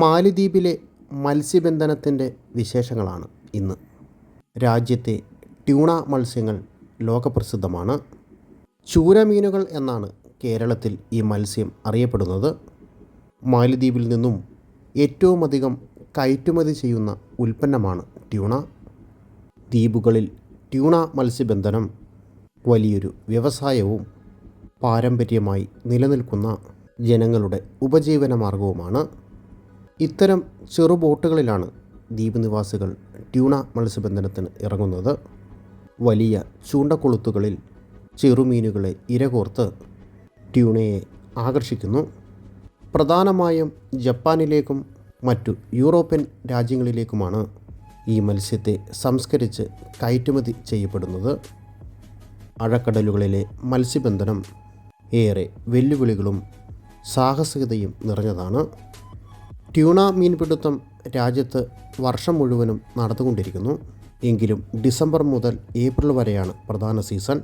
മാലിദ്വീപിലെ മത്സ്യബന്ധനത്തിന്റെ വിശേഷങ്ങളാണ് ഇന്ന്. രാജ്യത്തെ ട്യൂണ മത്സ്യങ്ങൾ ലോകപ്രസിദ്ധമാണ്. ചൂരമീനുകൾ എന്നാണ് കേരളത്തിൽ ഈ മത്സ്യം അറിയപ്പെടുന്നത്. മാലിദ്വീപിൽ നിന്നും ഏറ്റവുമധികം കയറ്റുമതി ചെയ്യുന്ന ഉൽപ്പന്നമാണ് ട്യൂണ. ദ്വീപുകളിൽ ട്യൂണ മത്സ്യബന്ധനം വലിയൊരു വ്യവസായവും പാരമ്പര്യമായി നിലനിൽക്കുന്ന ജനങ്ങളുടെ ഉപജീവന മാർഗവുമാണ് ഇത്തരം ചെറു ബോട്ടുകളിലാണ് ദ്വീപ് നിവാസികൾ ട്യൂണ മത്സ്യബന്ധനത്തിന് ഇറങ്ങുന്നത്. വലിയ ചൂണ്ടക്കൊളുത്തുകളിൽ ചെറുമീനുകളെ ഇരകോർത്ത് ട്യൂണയെ ആകർഷിക്കുന്നു. പ്രധാനമായും ജപ്പാനിലേക്കും മറ്റു യൂറോപ്യൻ രാജ്യങ്ങളിലേക്കുമാണ് ഈ മത്സ്യത്തെ സംസ്കരിച്ച് കയറ്റുമതി ചെയ്യപ്പെടുന്നത്. അഴക്കടലുകളിലെ മത്സ്യബന്ധനം ഏറെ വെല്ലുവിളികളും സാഹസികതയും നിറഞ്ഞതാണ്. ട്യൂണ മീൻപിടുത്തം രാജ്യത്ത് വർഷം മുഴുവനും നടന്നുകൊണ്ടിരിക്കുന്നു. എങ്കിലും ഡിസംബർ മുതൽ ഏപ്രിൽ വരെയാണ് പ്രധാന സീസൺ.